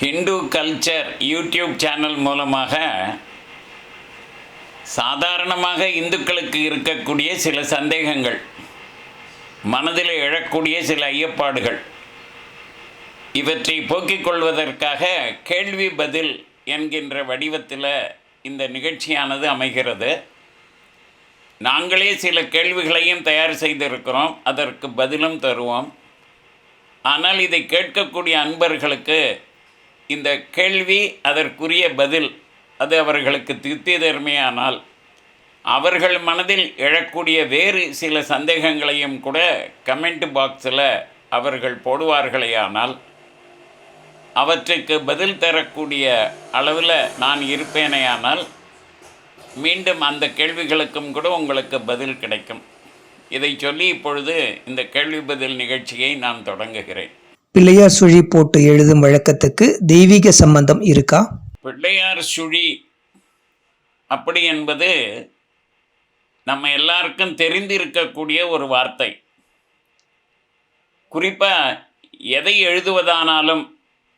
Hindu culture YouTube channel மூலமாக சாதாரணமாக இந்துக்களுக்கு இருக்கக்கூடிய சில சந்தேகங்கள் மனதில் எழக்கூடிய சில ஐயப்பாடுகள். இவற்றை போக்கிக் கொள்வதற்காக கேள்வி பதில் என்கின்ற வடிவத்தில் இந்த நிகழ்ச்சியானது அமைகிறது. நாங்களே சில கேள்விகளையும் தயார் செய்திருக்கிறோம் அதற்கு பதிலும் தருவோம். ஆனால் இதை கேட்கக்கூடிய அன்பர்களுக்கு இந்த கேள்வி அதற்குரிய பதில் அது அவர்களுக்கு திருப்தி தருமையானால் அவர்கள் மனதில் எழக்கூடிய வேறு சில சந்தேகங்களையும் கூட கமெண்ட் பாக்ஸில் அவர்கள் போடுவார்களேயானால் அவற்றுக்கு பதில் தரக்கூடிய அளவில் நான் இருப்பேனேயானால் மீண்டும் அந்த கேள்விகளுக்கும் கூட உங்களுக்கு பதில் கிடைக்கும். இதை சொல்லி இப்பொழுது இந்த கேள்வி பதில் நிகழ்ச்சியை நான் தொடங்குகிறேன். பிள்ளையார் சுழி போட்டு எழுதும் வழக்கத்துக்கு தெய்வீக சம்பந்தம் இருக்கா? பிள்ளையார் சுழி அப்படி என்பது நம்ம எல்லாருக்கும் தெரிந்திருக்கக்கூடிய ஒரு வார்த்தை. குறிப்பாக எதை எழுதுவதானாலும்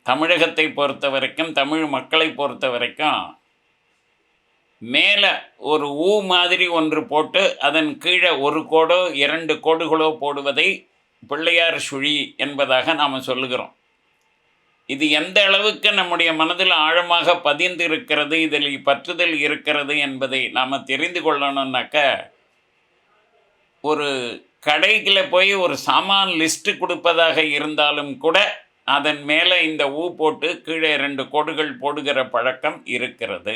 தமிழகத்தை பொறுத்த வரைக்கும் தமிழ் மக்களை பொறுத்த வரைக்கும் மேலே ஒரு ஊ மாதிரி ஒன்று போட்டு அதன் கீழே ஒரு கோடோ இரண்டு கோடுகளோ போடுவதை பிள்ளையார் சுழி என்பதாக நாம் சொல்லுகிறோம். இது எந்த அளவுக்கு நம்முடைய மனதில் ஆழமாக பதிந்து இருக்கிறது இதில் பற்றுதல் இருக்கிறது என்பதை நாம் தெரிந்து கொள்ளணும்னாக்க ஒரு கடையில் போய் ஒரு சாமான் லிஸ்ட்டு கொடுப்பதாக இருந்தாலும் கூட அதன் மேலே இந்த ஊ போட்டு கீழே ரெண்டு கோடுகள் போடுகிற பழக்கம் இருக்கிறது.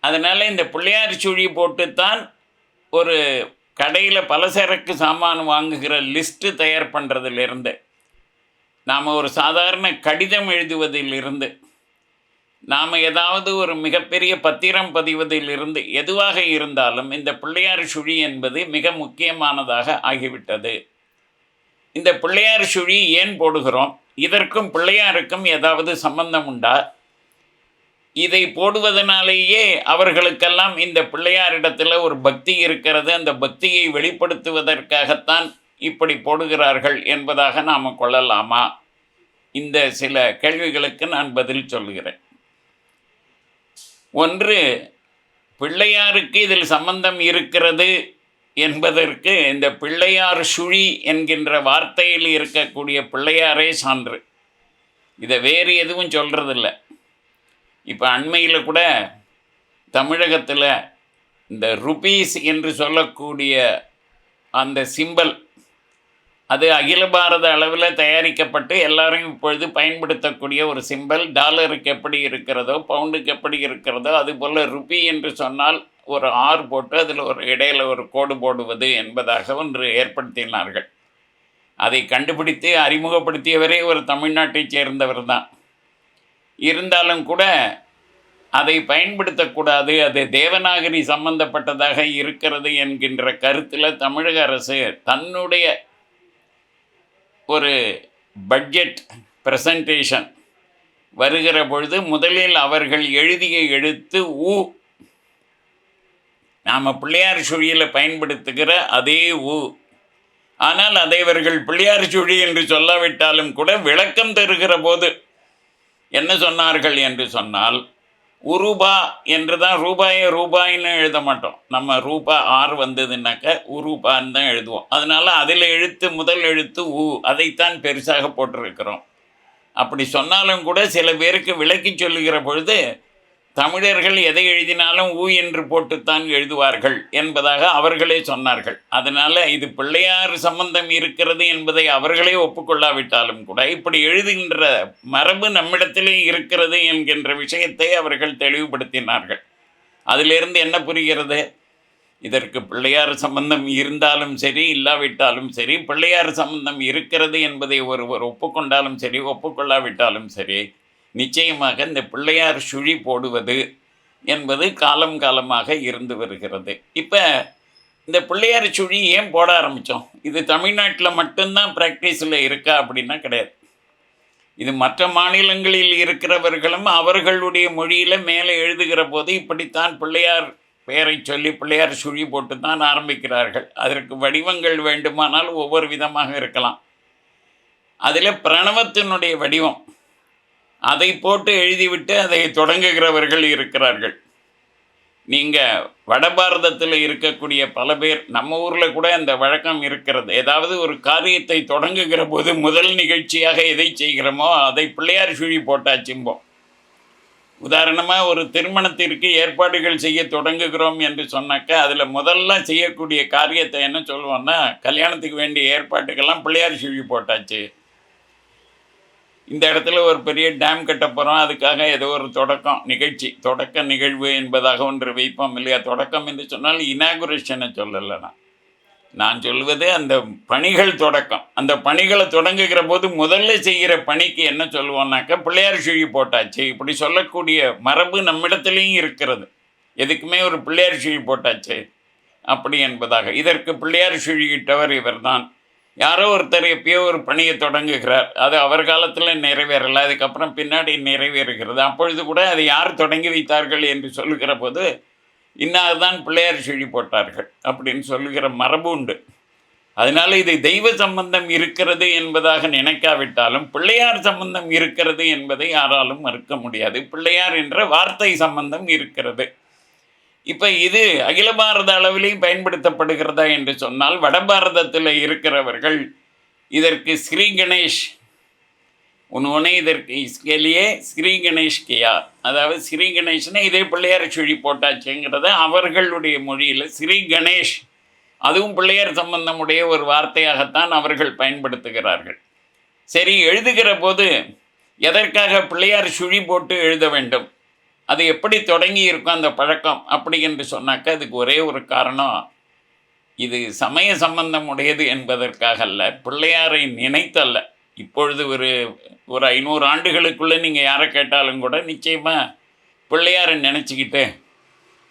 அதனால் இந்த பிள்ளையார் சுழி போட்டுத்தான் ஒரு கடையில் பலசரக்கு சாமான் வாங்குகிற லிஸ்ட்டு தயார் பண்ணுறதுலேருந்து நாம் ஒரு சாதாரண கடிதம் எழுதுவதிலிருந்து நாம் ஏதாவது ஒரு மிகப்பெரிய பத்திரம் பதிவதிலிருந்து எதுவாக இருந்தாலும் இந்த பிள்ளையார் சுழி என்பது மிக முக்கியமானதாக ஆகிவிட்டது. இந்த பிள்ளையார் சுழி ஏன் போடுகிறோம்? இதற்கும் பிள்ளையாருக்கும் ஏதாவது சம்பந்தம் உண்டா? இதை போடுவதனாலேயே அவர்களுக்கெல்லாம் இந்த பிள்ளையாரிடத்தில் ஒரு பக்தி இருக்கிறது. அந்த பக்தியை வெளிப்படுத்துவதற்காகத்தான் இப்படி போடுகிறார்கள் என்பதாக நாம் கொள்ளலாமா? இந்த சில கேள்விகளுக்கு நான் பதில் சொல்கிறேன் ஒன்று பிள்ளையாருக்கு இதில் சம்பந்தம் இருக்கிறது என்பதற்கு இந்த பிள்ளையார் சுழி என்கின்ற வார்த்தையில் இருக்கக்கூடிய பிள்ளையாரே சான்று. இதை வேறு எதுவும் சொல்கிறதில்ல இப்போ அண்மையில் கூட தமிழகத்தில் இந்த ருபீஸ் என்று சொல்லக்கூடிய அந்த சிம்பல் அது அகில பாரத அளவில் தயாரிக்கப்பட்டு எல்லாரும் இப்பொழுது பயன்படுத்தக்கூடிய ஒரு சிம்பல் டாலருக்கு எப்படி இருக்கிறதோ பவுண்டுக்கு எப்படி இருக்கிறதோ அதுபோல் ருபி என்று சொன்னால் ஒரு ஆர் போட்டு அதில் ஒரு இடையில் ஒரு கோடு போடுவது என்பதாக ஒன்று ஏற்படுத்தினார்கள். அதை கண்டுபிடித்து அறிமுகப்படுத்தியவரே ஒரு தமிழ்நாட்டைச் சேர்ந்தவர் தான். இருந்தாலும் கூட அதை பயன்படுத்தக்கூடாது. அது தேவநாகரி சம்பந்தப்பட்டதாக இருக்கிறது என்கின்ற கருத்தில் தமிழக அரசு தன்னுடைய ஒரு பட்ஜெட் ப்ரெசன்டேஷன் வருகிற பொழுது முதலில் அவர்கள் எழுதிய எழுத்து ஊ நாம் பிள்ளையார் சுழியில் பயன்படுத்துகிற அதே ஊ. ஆனால் அதை அவர்கள் பிள்ளையார் சுழி என்று சொல்லாவிட்டாலும் கூட விளக்கம் தருகிற போது என்ன சொன்னார்கள் என்று சொன்னால் உருபா என்று தான் ரூபாயை ரூபாயின்னு எழுத மாட்டோம். நம்ம ரூபா ஆர் வந்ததுன்னாக்க உருபான்னு தான் எழுதுவோம். அதனால் அதில் எழுத்து முதல் எழுத்து உ அதைத்தான் பெருசாக போட்டிருக்கிறோம். அப்படி சொன்னாலும் கூட சில பேருக்கு விளக்கி சொல்லுகிற பொழுது தமிழர்கள் எதை எழுதினாலும் ஊ என்று போட்டுத்தான் எழுதுவார்கள் என்பதாக அவர்களே சொன்னார்கள். அதனால் இது பிள்ளையார் சம்பந்தம் இருக்கிறது என்பதை அவர்களே ஒப்புக்கொள்ளாவிட்டாலும் கூட இப்படி எழுதுகின்ற மரபு நம்மிடத்திலே இருக்கிறது என்கின்ற விஷயத்தை அவர்கள் தெளிவுபடுத்தினார்கள். அதிலிருந்து என்ன புரிகிறது? இதற்கு பிள்ளையார் சம்பந்தம் இருந்தாலும் சரி இல்லாவிட்டாலும் சரி பிள்ளையார் சம்பந்தம் இருக்கிறது என்பதை ஒருவர் ஒப்புக்கொண்டாலும் சரி ஒப்புக்கொள்ளாவிட்டாலும் சரி நிச்சயமாக இந்த பிள்ளையார் சுழி போடுவது என்பது காலம் காலமாக இருந்து வருகிறது. இப்போ இந்த பிள்ளையார் சுழி ஏன் போட ஆரம்பித்தோம் இது தமிழ்நாட்டில் மட்டும்தான் ப்ராக்டிஸில் இருக்கா அப்படின்னா கிடையாது. இது மற்ற மாநிலங்களில் இருக்கிறவர்களும் அவர்களுடைய மொழியில் மேலே எழுதுகிற போது இப்படித்தான் பிள்ளையார் பெயரை சொல்லி பிள்ளையார் சுழி போட்டு தான் ஆரம்பிக்கிறார்கள். அதற்கு வடிவங்கள் வேண்டுமானால் ஒவ்வொரு விதமாக இருக்கலாம். அதில் பிரணவத்தினுடைய வடிவம் அதை போட்டு எழுதிவிட்டு அதை தொடங்குகிறவர்கள் இருக்கிறார்கள். நீங்கள் வட பாரதத்தில் இருக்கக்கூடிய பல பேர் நம்ம ஊரில் கூட அந்த வழக்கம் இருக்கிறது. ஏதாவது ஒரு காரியத்தை தொடங்குகிற போது முதல் நிகழ்ச்சியாக எதை செய்கிறோமோ அதை பிள்ளையார் சுழி போட்டாச்சும்போம் உதாரணமாக ஒரு திருமணத்திற்கு ஏற்பாடுகள் செய்ய தொடங்குகிறோம் என்று சொன்னாக்கா அதில் முதல்ல செய்யக்கூடிய காரியத்தை என்ன சொல்லுவோன்னா கல்யாணத்துக்கு வேண்டிய ஏற்பாட்டுக்கெல்லாம் பிள்ளையார் சுழி போட்டாச்சு. இந்த இடத்துல ஒரு பெரிய டேம் கட்ட போகிறோம் அதுக்காக ஏதோ ஒரு தொடக்கம் நிகழ்ச்சி. தொடக்க நிகழ்வு என்பதாக ஒன்று வைப்போம் இல்லையா? தொடக்கம் என்று சொன்னால் இனாகுரேஷனை சொல்லலை நான். நான் சொல்வது அந்த பணிகள் தொடக்கம். அந்த பணிகளை தொடங்குகிற போது முதல்ல செய்கிற பணிக்கு என்ன சொல்லுவோம்னாக்கா பிள்ளையார் சுழி போட்டாச்சு. இப்படி சொல்லக்கூடிய மரபு நம்மிடத்துலேயும் இருக்கிறது. எதுக்குமே ஒரு பிள்ளையார் சுழி போட்டாச்சு. அப்படி என்பதாக. இதற்கு பிள்ளையார் சுழியிட்டவர் இவர்தான். யாரோ ஒருத்தர் எப்பயோ ஒரு பணியை தொடங்குகிறார். அது அவர் காலத்தில் நிறைவேறலை அதுக்கப்புறம் பின்னாடி நிறைவேறுகிறது. அப்பொழுது கூட அதை யார் தொடங்கி வைத்தார்கள் என்று சொல்லுகிற போது இன்னார்தான் பிள்ளையார் சுழி போட்டார்கள் அப்படின்னு சொல்லுகிற மரபு உண்டு. அதனால் இது தெய்வ சம்பந்தம் இருக்கிறது என்பதாக நினைக்காவிட்டாலும் பிள்ளையார் சம்பந்தம் இருக்கிறது என்பதை யாராலும் மறுக்க முடியாது. பிள்ளையார் என்ற வார்த்தை சம்பந்தம் இருக்கிறது. இப்போ இது அகில பாரத அளவிலேயும் பயன்படுத்தப்படுகிறதா என்று சொன்னால் வட பாரதத்தில் இருக்கிறவர்கள் இதற்கு ஸ்ரீ கணேஷ் உன்னொன்னே இதற்கு இஸ்கேலியே ஸ்ரீ கணேஷ் கியா அதாவது ஸ்ரீ கணேஷ்னா இதே பிள்ளையார் சுழி போட்டாச்சுங்கிறத அவர்களுடைய மொழியில் ஸ்ரீ கணேஷ். அதுவும் பிள்ளையார் சம்பந்தமுடைய ஒரு வார்த்தையாகத்தான் அவர்கள் பயன்படுத்துகிறார்கள். சரி எழுதுகிற போது எதற்காக பிள்ளையார் சுழி போட்டு எழுத வேண்டும்? அது எப்படி தொடங்கி இருக்கும் அந்த பழக்கம்? அப்படி என்று சொன்னாக்கா அதுக்கு ஒரே ஒரு காரணம் இது சமய சம்பந்தம் உடையது என்பதற்காக அல்ல பிள்ளையாரை நினைத்தல்ல. இப்பொழுது ஒரு ஒரு ஐநூறு ஆண்டுகளுக்குள்ளே நீங்கள் யாரை கேட்டாலும் கூட நிச்சயமாக பிள்ளையாரை நினச்சிக்கிட்டு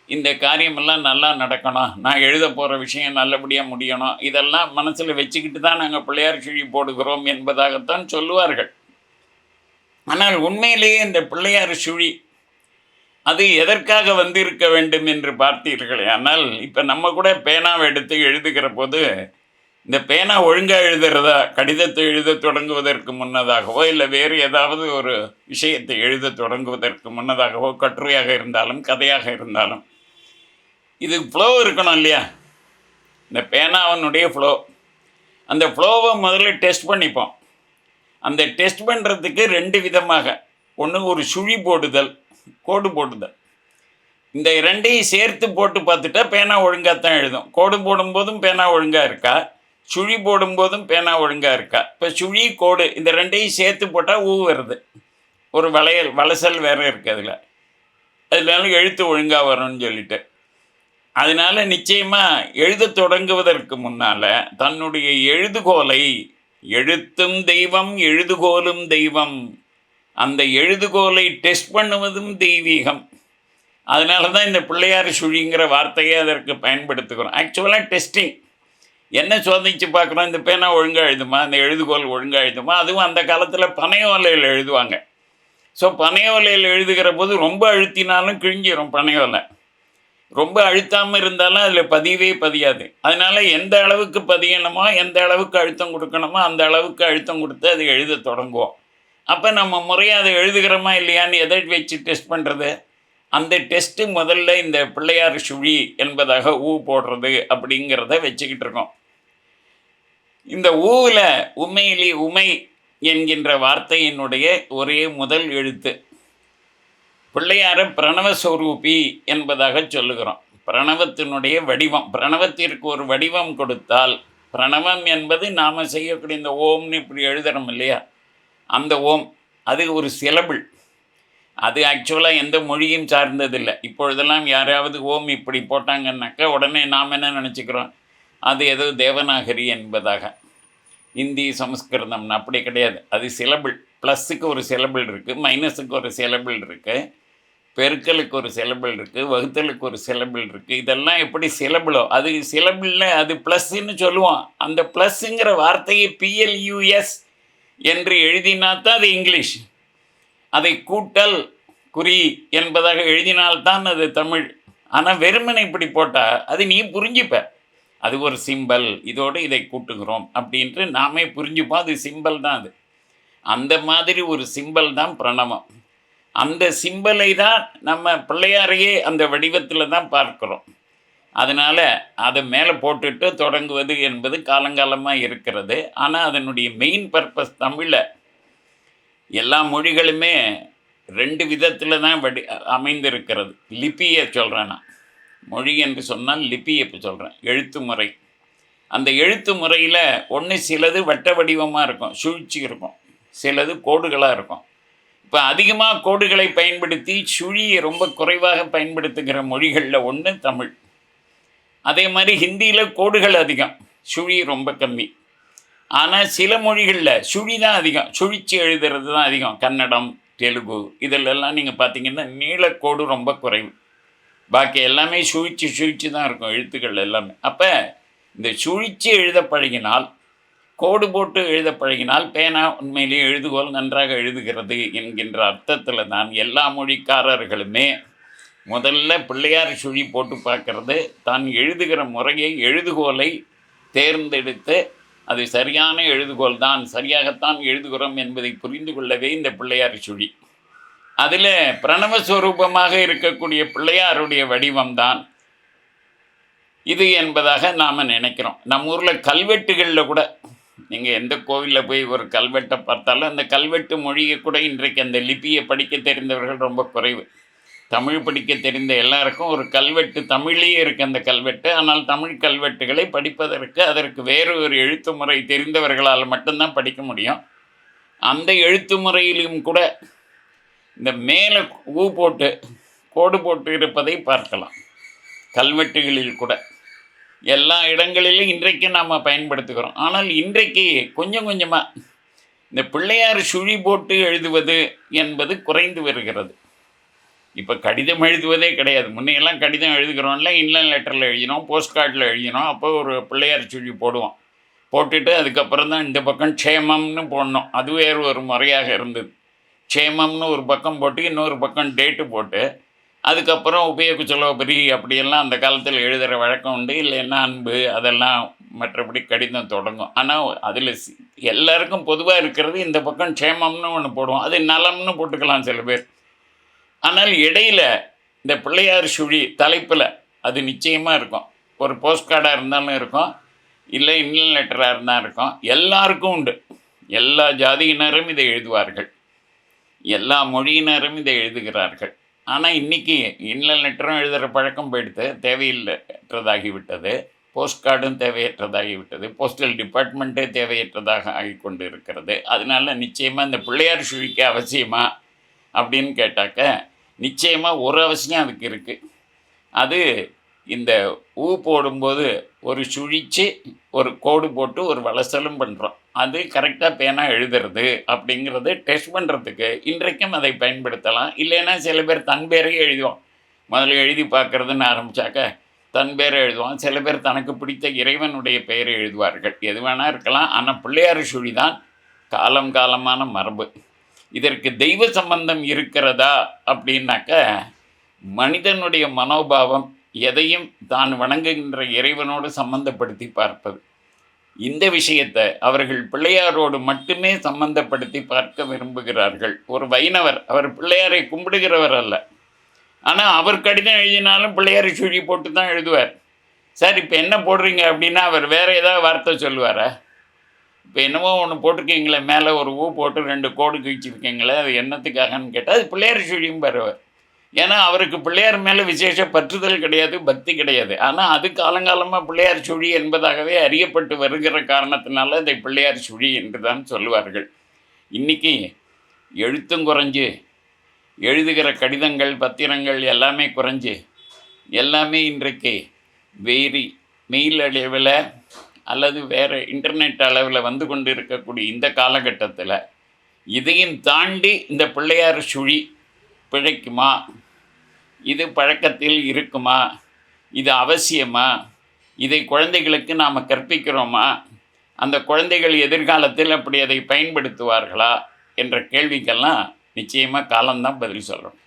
இந்த காரியமெல்லாம் நல்லா நடக்கணும் நான் எழுத போகிற விஷயம் நல்லபடியாக முடியணும் இதெல்லாம் மனசில் வச்சுக்கிட்டு தான் நாங்கள் பிள்ளையார் சுழி போடுகிறோம் என்பதாகத்தான் சொல்லுவார்கள். ஆனால் உண்மையிலேயே இந்த பிள்ளையார் சுழி அது எதற்காக வந்திருக்க வேண்டும் என்று பார்த்தீர்களே. ஆனால் இப்போ நம்ம கூட பேனாவை எடுத்து எழுதுகிற போது இந்த பேனா ஒழுங்காக எழுதுறதா கடிதத்தை எழுத தொடங்குவதற்கு முன்னதாகவோ இல்லை வேறு ஏதாவது ஒரு விஷயத்தை எழுத தொடங்குவதற்கு முன்னதாகவோ கட்டுரையாக இருந்தாலும் கதையாக இருந்தாலும் இது ஃப்ளோ இருக்கணும் இல்லையா? இந்த பேனாவனுடைய ஃப்ளோ அந்த ஃப்ளோவை முதல்ல டெஸ்ட் பண்ணிப்போம். அந்த டெஸ்ட் பண்ணுறதுக்கு ரெண்டு விதமாக ஒன்று ஒரு சுழி போடுதல் கோடு போட்டுதான் இந்த ரெண்டையும் சேர்த்து போட்டு பார்த்துட்டா பேனா ஒழுங்காக தான் எழுதும். கோடு போடும்போதும் பேனா ஒழுங்காக இருக்கா? சுழி போடும்போதும் பேனா ஒழுங்காக இருக்கா? இப்போ சுழி கோடு இந்த ரெண்டையும் சேர்த்து போட்டால் ஊ வருது. ஒரு வளையல் வளசல் வேறு இருக்குது அதில். அதனால எழுத்து ஒழுங்காக வரும்னு சொல்லிட்டு. அதனால் நிச்சயமாக எழுத தொடங்குவதற்கு முன்னால் தன்னுடைய எழுதுகோலை எழுத்தும் தெய்வம் எழுதுகோலும் தெய்வம் அந்த எழுதுகோலை டெஸ்ட் பண்ணுவதும் தெய்வீகம். அதனால தான் இந்த பிள்ளையார் சுழிங்கிற வார்த்தையை அதற்கு பயன்படுத்துகிறோம். ஆக்சுவலாக டெஸ்டிங் என்ன சோதிச்சு பார்க்குறோம் இந்த பேனா ஒழுங்காக எழுதுமா? இந்த எழுதுகோல் ஒழுங்காக எழுதுமா? அதுவும் அந்த காலத்தில் பனையோலையில் எழுதுவாங்க. ஸோ பனையோலையில் எழுதுகிற போது ரொம்ப அழுத்தினாலும் கிழிஞ்சிரும் பனையோலை ரொம்ப அழுத்தாமல் இருந்தாலும் அதில் பதிவே பதியாது. அதனால் எந்த அளவுக்கு பதியணுமோ எந்த அளவுக்கு அழுத்தம் கொடுக்கணுமோ அந்த அளவுக்கு அழுத்தம் கொடுத்து அது எழுத தொடங்குவோம். அப்போ நம்ம முறையாக அதை எழுதுகிறோமா இல்லையான்னு எதை வச்சு டெஸ்ட் பண்ணுறது அந்த டெஸ்ட்டு முதல்ல இந்த பிள்ளையார் சுழி என்பதாக ஊ போடுறது அப்படிங்கிறத வச்சுக்கிட்டு இருக்கோம். இந்த ஊவில் உண்மையிலே உமை என்கின்ற வார்த்தையினுடைய ஒரே முதல் எழுத்து. பிள்ளையார பிரணவஸ்வரூபி என்பதாக சொல்லுகிறோம். பிரணவத்தினுடைய வடிவம் பிரணவத்திற்கு ஒரு வடிவம் கொடுத்தால் பிரணவம் என்பது நாம் செய்யக்கூடிய இந்த ஓம்னு இப்படி எழுதுகிறோம் இல்லையா? அந்த ஓம் அது ஒரு சிலபிள் அது ஆக்சுவலாக எந்த மொழியும் சார்ந்ததில்லை. இப்பொழுதெல்லாம் யாராவது ஓம் இப்படி போட்டாங்கன்னாக்கா உடனே நாம் என்ன நினச்சிக்கிறோம்? அது ஏதோ தேவநாகரி என்பதாக. இந்தி சமஸ்கிருதம்னு அப்படி கிடையாது. அது சிலபிள் ப்ளஸ்ஸுக்கு ஒரு சிலபிள் இருக்குது மைனஸுக்கு ஒரு சிலபிள் இருக்குது பெருக்கலுக்கு ஒரு சிலபிள் இருக்குது வகுத்தலுக்கு ஒரு சிலபிள் இருக்குது இதெல்லாம் எப்படி சிலபிளோ அது சிலபிளில் அது ப்ளஸ்ன்னு சொல்லுவோம். அந்த ப்ளஸ்ஸுங்கிற வார்த்தையை பிஎல்யூஎஸ் என்று எழுதினால்தான் அது இங்கிலீஷ். அதை கூட்டல் குறி என்பதாக எழுதினால்தான் அது தமிழ். ஆனால் வெறுமனை இப்படி போட்டால் அது நீ புரிஞ்சுப்ப. அது ஒரு சிம்பல் இதோடு இதை கூட்டுகிறோம் அப்படின்ட்டு நாமே புரிஞ்சுப்போம். அது சிம்பல் தான் அது. அந்த மாதிரி ஒரு சிம்பல் தான் பிரணவம். அந்த சிம்பலை தான் நம்ம பிள்ளையாரையே அந்த வடிவத்தில் தான் பார்க்குறோம். அதனால் அதை மேலே போட்டுட்டு தொடங்குவது என்பது காலங்காலமாக இருக்கிறது. ஆனால் அதனுடைய மெயின் பர்பஸ் தமிழில் எல்லா மொழிகளுமே ரெண்டு விதத்தில் தான் வடி அமைந்திருக்கிறது. லிபியை சொல்கிறேன் நான். மொழி என்று சொன்னால் லிபியை இப்போ சொல்கிறேன் எழுத்து முறை. அந்த எழுத்து முறையில் ஒன்று சிலது வட்ட வடிவமாக இருக்கும் சுழிச்சு இருக்கும். சிலது கோடுகளாக இருக்கும். இப்போ அதிகமாக கோடுகளை பயன்படுத்தி சுழியை ரொம்ப குறைவாக பயன்படுத்துகிற மொழிகளில் ஒன்று தமிழ். அதே மாதிரி ஹிந்தியில் கோடுகள் அதிகம். சுழி ரொம்ப கம்மி. ஆனால் சில மொழிகளில் சுழி தான் அதிகம். சுழிச்சு எழுதுறது தான் அதிகம். கன்னடம் தெலுங்கு இதிலெல்லாம் நீங்கள் பார்த்தீங்கன்னா நீளக்கோடு ரொம்ப குறைவு. பாக்கி எல்லாமே சுழிச்சு சுழிச்சு தான் இருக்கும். எழுத்துக்கள் எல்லாமே. அப்போ இந்த சுழிச்சு எழுத பழகினால் கோடு போட்டு எழுத பழகினால் பேனா உண்மையிலேயே எழுதுகோல் நன்றாக எழுதுகிறது என்கின்ற அர்த்தத்தில் தான் எல்லா மொழிக்காரர்களுமே முதல்ல பிள்ளையார் சுழி போட்டு பார்க்கறது தான் எழுதுகிற முறையை எழுதுகோலை தேர்ந்தெடுத்து அது சரியான எழுதுகோல் தான் சரியாகத்தான் எழுதுகிறோம் என்பதை புரிந்து கொள்ளவே இந்த பிள்ளையார் சுழி. அதில் பிரணவஸ்வரூபமாக இருக்கக்கூடிய பிள்ளையாருடைய வடிவம்தான். இது என்பதாக நாம் நினைக்கிறோம். நம்ம ஊரில் கல்வெட்டுகளில் கூட நீங்கள் எந்த கோவிலில் போய் ஒரு கல்வெட்டை பார்த்தாலும் அந்த கல்வெட்டு மொழியை கூட இன்றைக்கு அந்த லிபியை படிக்க தெரிந்தவர்கள் ரொம்ப குறைவு. தமிழ் படிக்க தெரிந்த எல்லாருக்கும் ஒரு கல்வெட்டு தமிழ்லேயே இருக்குது அந்த கல்வெட்டு. ஆனால் தமிழ் கல்வெட்டுகளை படிப்பதற்கு அதற்கு வேறு ஒரு எழுத்து முறை தெரிந்தவர்களால் மட்டும்தான் படிக்க முடியும். அந்த எழுத்து முறையிலும் கூட இந்த மேலே ஊ போட்டு கோடு போட்டு இருப்பதை பார்க்கலாம். கல்வெட்டுகளில் கூட. எல்லா இடங்களிலும் இன்றைக்கு நாம் பயன்படுத்துகிறோம். ஆனால் இன்றைக்கு கொஞ்சம் கொஞ்சமாக இந்த பிள்ளையார் சுழி போட்டு எழுதுவது என்பது குறைந்து வருகிறது. இப்போ கடிதம் எழுதுவதே கிடையாது. முன்னையெல்லாம் கடிதம் எழுதுகிறோம்ல இன்லைன் லெட்டரில் எழுதினோம் போஸ்ட் கார்டில் எழுதினோம் அப்போ ஒரு பிள்ளையார் சொல்லி போடுவோம். போட்டுட்டு அதுக்கப்புறம் தான் இந்த பக்கம் க்ஷேமம்னு போடணும். அது வேறு ஒரு முறையாக இருந்தது. க்ஷேமம்னு ஒரு பக்கம் போட்டு இன்னொரு பக்கம் டேட்டு போட்டு அதுக்கப்புறம் உபயோக செலவுபரி அப்படியெல்லாம் அந்த காலத்தில் எழுதுகிற வழக்கம் உண்டு. இல்லைன்னா அன்பு அதெல்லாம் மற்றபடி கடிதம் தொடங்கும். ஆனால் அதில் எல்லாருக்கும் பொதுவாக இருக்கிறது இந்த பக்கம் க்ஷேமம்னு ஒன்று போடுவோம். அது நலம்னு போட்டுக்கலாம் சில பேர். ஆனால் இடையில இந்த பிள்ளையார் சுழி தலைப்பில் அது நிச்சயமாக இருக்கும். ஒரு போஸ்ட் கார்டாக இருந்தாலும் இருக்கும். இல்லை இன்னல் லெட்டராக இருந்தால் இருக்கும். எல்லாருக்கும் உண்டு. எல்லா ஜாதியினரும் இதை எழுதுவார்கள். எல்லா மொழியினரும் இதை எழுதுகிறார்கள். ஆனால் இன்றைக்கி இன்னல் லெட்டரும் எழுதுகிற பழக்கம் போயிடுத்து தேவையில்லற்றதாகிவிட்டது போஸ்ட் கார்டும் தேவையற்றதாகிவிட்டது. போஸ்டல் டிபார்ட்மெண்ட்டே தேவையற்றதாக ஆகி கொண்டு இருக்கிறது அதனால நிச்சயமாக இந்த பிள்ளையார் சுழிக்கு அவசியமா அப்படின்னு கேட்டாக்க நிச்சயமாக ஒரு அவசியம் அதுக்கு இருக்குது அது இந்த ஊ போடும்போது ஒரு சுழித்து ஒரு கோடு போட்டு ஒரு வளசலும் பண்ணுறோம் அது கரெக்டாக பேனா எழுதுறது அப்படிங்கிறது டெஸ்ட் பண்ணுறதுக்கு இன்றைக்கும் அதை பயன்படுத்தலாம். இல்லைன்னா சில பேர் தன் பேரையே எழுதுவோம் முதல்ல எழுதி பார்க்குறதுன்னு ஆரம்பித்தாக்க தன் பேரை எழுதுவான். சில பேர் தனக்கு பிடித்த இறைவனுடைய பெயரை எழுதுவார்கள். எது வேணால் இருக்கலாம். ஆனால் பிள்ளையார் சுழி தான் காலம் காலமான மரபு. இதற்கு தெய்வ சம்பந்தம் இருக்கிறதா அப்படின்னாக்க மனிதனுடைய மனோபாவம் எதையும் தான் வணங்குகின்ற இறைவனோடு சம்பந்தப்படுத்தி பார்ப்பது. இந்த விஷயத்தை அவர்கள் பிள்ளையாரோடு மட்டுமே சம்பந்தப்படுத்தி பார்க்க விரும்புகிறார்கள். ஒரு வைணவர் அவர் பிள்ளையாரை கும்பிடுகிறவர் அல்ல. ஆனால் அவர் கடிதம் எழுதினாலும் பிள்ளையாரை சுழி போட்டு தான் எழுதுவார். சார் இப்போ என்ன போடுறீங்க அப்படின்னா அவர் வேறு ஏதாவது வார்த்தை சொல்லுவாரா? இப்போ என்னமோ ஒன்று போட்டிருக்கீங்களே மேலே ஒரு ஊ போட்டு ரெண்டு கோடு கிழிச்சிருக்கீங்களே அது என்னத்துக்காகன்னு கேட்டால் அது பிள்ளையார் சுழியும் பரவர் ஏன்னா அவருக்கு பிள்ளையார் மேலே விசேஷ பற்றுதல் கிடையாது பக்தி கிடையாது. ஆனால் அது காலங்காலமாக பிள்ளையார் சுழி என்பதாகவே அறியப்பட்டு வருகிற காரணத்தினால இதை பிள்ளையார் சுழி என்று தான் சொல்லுவார்கள். இன்றைக்கி எழுத்தும் குறைஞ்சு எழுதுகிற கடிதங்கள் பத்திரங்கள் எல்லாமே குறைஞ்சு எல்லாமே இன்றைக்கு வேரி மெயில் அளவில் அல்லது வேறு இன்டர்நெட் அளவில் வந்து கொண்டு இருக்கக்கூடிய இந்த காலகட்டத்தில் இதையும் தாண்டி இந்த பிள்ளையார் சுழி பிழைக்குமா? இது பழக்கத்தில் இருக்குமா? இது அவசியமா? இதை குழந்தைகளுக்கு நாம் கற்பிக்கிறோமா? அந்த குழந்தைகள் எதிர்காலத்தில் அப்படி அதை பயன்படுத்துவார்களா? என்ற கேள்விக்கெல்லாம் நிச்சயமாக காலம்தான் பதில் சொல்கிறோம்